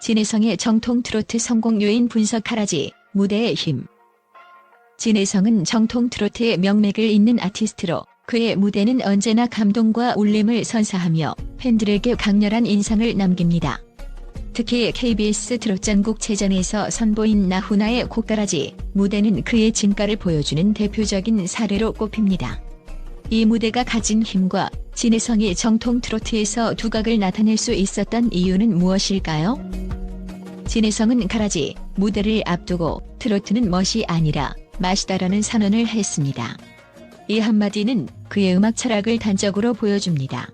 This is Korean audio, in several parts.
진혜성의 정통 트로트 성공 요인 분석 하라지 무대의 힘. 진혜성은 정통 트로트의 명맥을 잇는 아티스트로 그의 무대는 언제나 감동과 울림을 선사하며 팬들에게 강렬한 인상을 남깁니다. 특히 KBS 트롯 전국 체전에서 선보인 나훈아의 곡가라지 무대는 그의 진가를 보여주는 대표적인 사례로 꼽힙니다. 이 무대가 가진 힘과 진혜성이 정통 트로트에서 두각을 나타낼 수 있었던 이유는 무엇일까요? 진혜성은 가라지 무대를 앞두고 트로트는 멋이 아니라 맛이다라는 선언을 했습니다. 이 한마디는 그의 음악 철학을 단적으로 보여줍니다.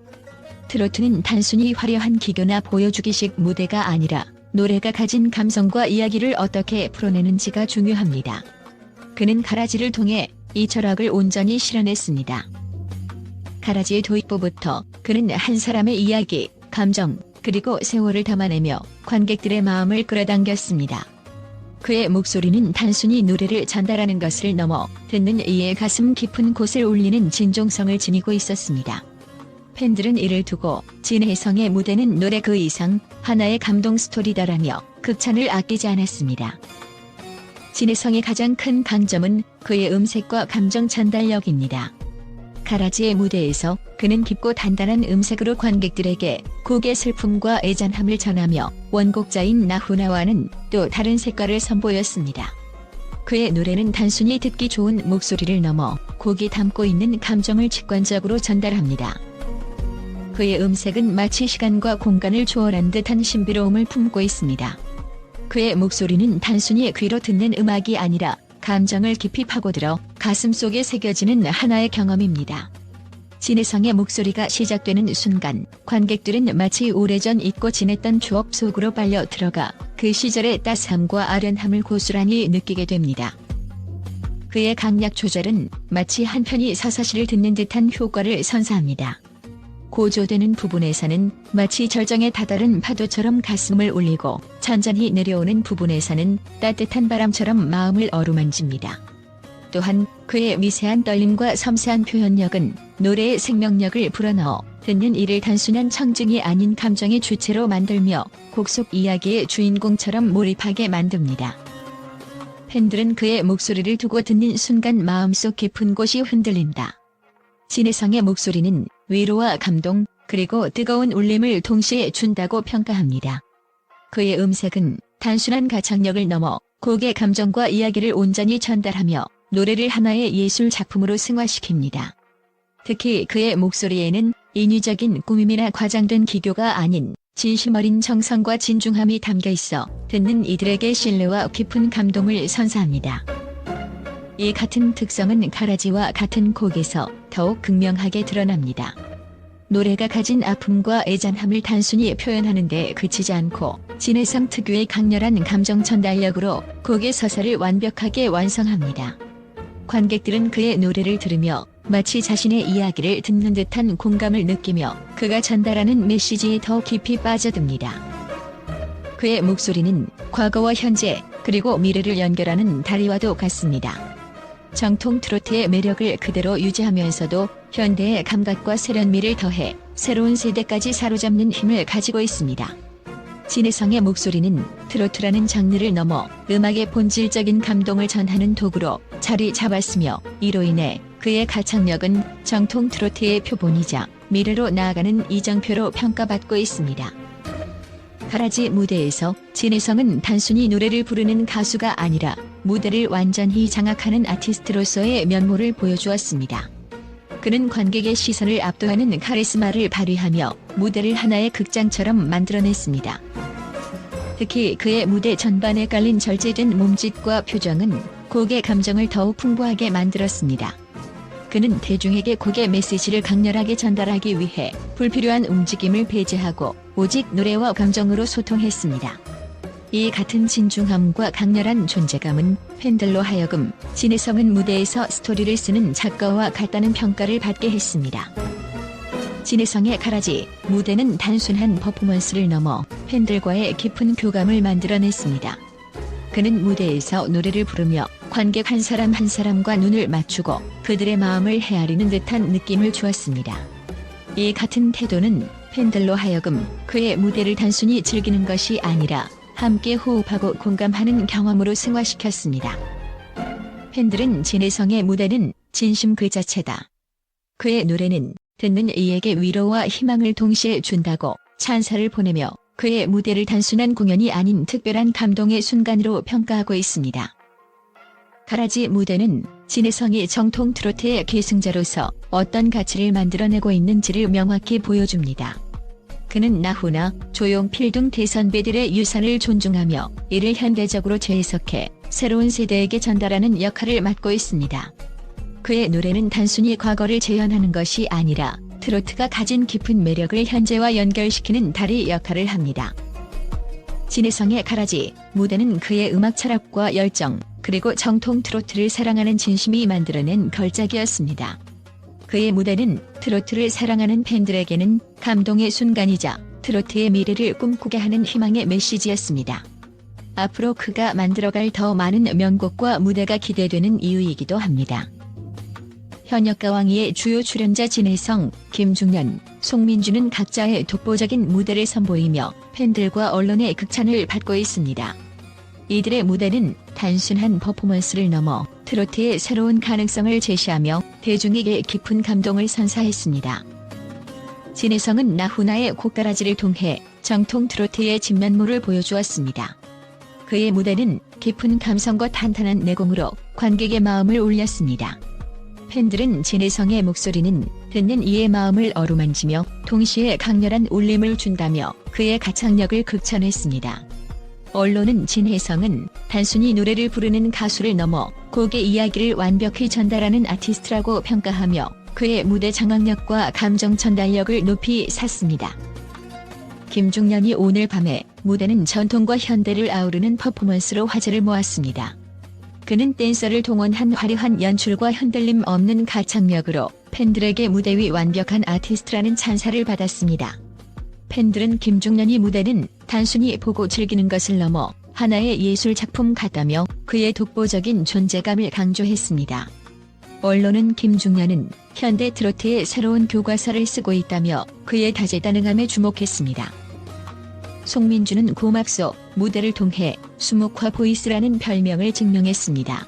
트로트는 단순히 화려한 기교나 보여주기식 무대가 아니라 노래가 가진 감성과 이야기를 어떻게 풀어내는지가 중요합니다. 그는 가라지를 통해 이 철학을 온전히 실현했습니다. 가라지의 도입부부터 그는 한 사람의 이야기, 감정, 그리고 세월을 담아내며 관객들의 마음을 끌어당겼습니다. 그의 목소리는 단순히 노래를 전달하는 것을 넘어 듣는 이의 가슴 깊은 곳을 울리는 진정성을 지니고 있었습니다. 팬들은 이를 두고 진혜성의 무대는 노래 그 이상 하나의 감동 스토리다라며 극찬을 아끼지 않았습니다. 진혜성의 가장 큰 강점은 그의 음색과 감정 전달력입니다. 가라지의 무대에서 그는 깊고 단단한 음색으로 관객들에게 곡의 슬픔과 애잔함을 전하며 원곡자인 나훈아와는 또 다른 색깔을 선보였습니다. 그의 노래는 단순히 듣기 좋은 목소리를 넘어 곡이 담고 있는 감정을 직관적으로 전달합니다. 그의 음색은 마치 시간과 공간을 초월한 듯한 신비로움을 품고 있습니다. 그의 목소리는 단순히 귀로 듣는 음악이 아니라 감정을 깊이 파고들어 가슴 속에 새겨지는 하나의 경험입니다. 진혜성의 목소리가 시작되는 순간 관객들은 마치 오래전 잊고 지냈던 추억 속으로 빨려 들어가 그 시절의 따스함과 아련함을 고스란히 느끼게 됩니다. 그의 강약 조절은 마치 한편이 서사시를 듣는 듯한 효과를 선사합니다. 고조되는 부분에서는 마치 절정에 다다른 파도처럼 가슴을 울리고 천천히 내려오는 부분에서는 따뜻한 바람처럼 마음을 어루만집니다. 또한 그의 미세한 떨림과 섬세한 표현력은 노래의 생명력을 불어넣어 듣는 이를 단순한 청중이 아닌 감정의 주체로 만들며 곡 속 이야기의 주인공처럼 몰입하게 만듭니다. 팬들은 그의 목소리를 두고 듣는 순간 마음속 깊은 곳이 흔들린다. 진혜성의 목소리는 위로와 감동, 그리고 뜨거운 울림을 동시에 준다고 평가합니다. 그의 음색은 단순한 가창력을 넘어 곡의 감정과 이야기를 온전히 전달하며 노래를 하나의 예술 작품으로 승화시킵니다. 특히 그의 목소리에는 인위적인 꾸밈이나 과장된 기교가 아닌 진심 어린 정성과 진중함이 담겨 있어 듣는 이들에게 신뢰와 깊은 감동을 선사합니다. 이 같은 특성은 가라지와 같은 곡에서 더욱 극명하게 드러납니다. 노래가 가진 아픔과 애잔함을 단순히 표현하는 데 그치지 않고 진해성 특유의 강렬한 감정 전달력으로 곡의 서사를 완벽하게 완성합니다. 관객들은 그의 노래를 들으며 마치 자신의 이야기를 듣는 듯한 공감을 느끼며 그가 전달하는 메시지에 더 깊이 빠져듭니다. 그의 목소리는 과거와 현재 그리고 미래를 연결하는 다리와도 같습니다. 정통 트로트의 매력을 그대로 유지하면서도 현대의 감각과 세련미를 더해 새로운 세대까지 사로잡는 힘을 가지고 있습니다. 진혜성의 목소리는 트로트라는 장르를 넘어 음악의 본질적인 감동을 전하는 도구로 자리 잡았으며 이로 인해 그의 가창력은 정통 트로트의 표본이자 미래로 나아가는 이정표로 평가받고 있습니다. 가라지 무대에서 진혜성은 단순히 노래를 부르는 가수가 아니라 무대를 완전히 장악하는 아티스트로서의 면모를 보여주었습니다. 그는 관객의 시선을 압도하는 카리스마를 발휘하며 무대를 하나의 극장처럼 만들어냈습니다. 특히 그의 무대 전반에 깔린 절제된 몸짓과 표정은 곡의 감정을 더욱 풍부하게 만들었습니다. 그는 대중에게 곡의 메시지를 강렬하게 전달하기 위해 불필요한 움직임을 배제하고 오직 노래와 감정으로 소통했습니다. 이 같은 진중함과 강렬한 존재감은 팬들로 하여금 진혜성은 무대에서 스토리를 쓰는 작가와 같다는 평가를 받게 했습니다. 진혜성의 가라지 무대는 단순한 퍼포먼스를 넘어 팬들과의 깊은 교감을 만들어냈습니다. 그는 무대에서 노래를 부르며 관객 한 사람 한 사람과 눈을 맞추고 그들의 마음을 헤아리는 듯한 느낌을 주었습니다. 이 같은 태도는 팬들로 하여금 그의 무대를 단순히 즐기는 것이 아니라 함께 호흡하고 공감하는 경험으로 승화시켰습니다. 팬들은 진혜성의 무대는 진심 그 자체다. 그의 노래는 듣는 이에게 위로와 희망을 동시에 준다고 찬사를 보내며 그의 무대를 단순한 공연이 아닌 특별한 감동의 순간으로 평가하고 있습니다. 가라지 무대는 진혜성이 정통 트로트의 계승자로서 어떤 가치를 만들어내고 있는지를 명확히 보여줍니다. 그는 나훈아, 조용필 등 대선배들의 유산을 존중하며 이를 현대적으로 재해석해 새로운 세대에게 전달하는 역할을 맡고 있습니다. 그의 노래는 단순히 과거를 재현하는 것이 아니라 트로트가 가진 깊은 매력을 현재와 연결시키는 다리 역할을 합니다. 진혜성의 가라지 무대는 그의 음악 철학과 열정 그리고 정통 트로트를 사랑하는 진심이 만들어낸 걸작이었습니다. 그의 무대는 트로트를 사랑하는 팬들에게는 감동의 순간이자 트로트의 미래를 꿈꾸게 하는 희망의 메시지였습니다. 앞으로 그가 만들어갈 더 많은 명곡과 무대가 기대되는 이유이기도 합니다. 현역 가왕이의 주요 출연자 진혜성, 김중년, 송민주는 각자의 독보적인 무대를 선보이며 팬들과 언론의 극찬을 받고 있습니다. 이들의 무대는 단순한 퍼포먼스를 넘어 트로트의 새로운 가능성을 제시하며 대중에게 깊은 감동을 선사했습니다. 진혜성은 나훈아의 곡가라지를 통해 정통 트로트의 진면모를 보여주었습니다. 그의 무대는 깊은 감성과 탄탄한 내공으로 관객의 마음을 울렸습니다. 팬들은 진혜성의 목소리는 듣는 이의 마음을 어루만지며 동시에 강렬한 울림을 준다며 그의 가창력을 극찬했습니다. 언론은 진혜성은 단순히 노래를 부르는 가수를 넘어 곡의 이야기를 완벽히 전달하는 아티스트라고 평가하며 그의 무대 장악력과 감정 전달력을 높이 샀습니다. 김중년이 오늘 밤에 무대는 전통과 현대를 아우르는 퍼포먼스로 화제를 모았습니다. 그는 댄서를 동원한 화려한 연출과 흔들림 없는 가창력으로 팬들에게 무대 위 완벽한 아티스트라는 찬사를 받았습니다. 팬들은 김중년이 무대는 단순히 보고 즐기는 것을 넘어 하나의 예술 작품 같다며 그의 독보적인 존재감을 강조했습니다. 언론은 김중년은 현대 트로트의 새로운 교과서를 쓰고 있다며 그의 다재다능함에 주목했습니다. 송민주는 고막소 무대를 통해 수묵화 보이스라는 별명을 증명했습니다.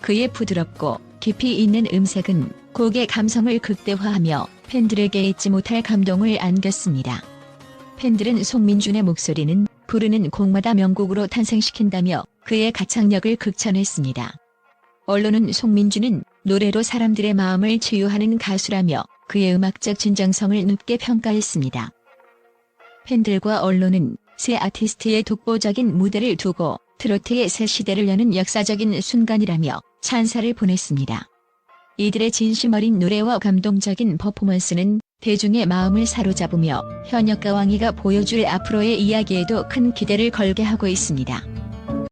그의 부드럽고 깊이 있는 음색은 곡의 감성을 극대화하며 팬들에게 잊지 못할 감동을 안겼습니다. 팬들은 송민준의 목소리는 부르는 곡마다 명곡으로 탄생시킨다며 그의 가창력을 극찬했습니다. 언론은 송민준은 노래로 사람들의 마음을 치유하는 가수라며 그의 음악적 진정성을 높게 평가했습니다. 팬들과 언론은 새 아티스트의 독보적인 무대를 두고 트로트의 새 시대를 여는 역사적인 순간이라며 찬사를 보냈습니다. 이들의 진심 어린 노래와 감동적인 퍼포먼스는 대중의 마음을 사로잡으며 현역 가왕이가 보여줄 앞으로의 이야기에도 큰 기대를 걸게 하고 있습니다.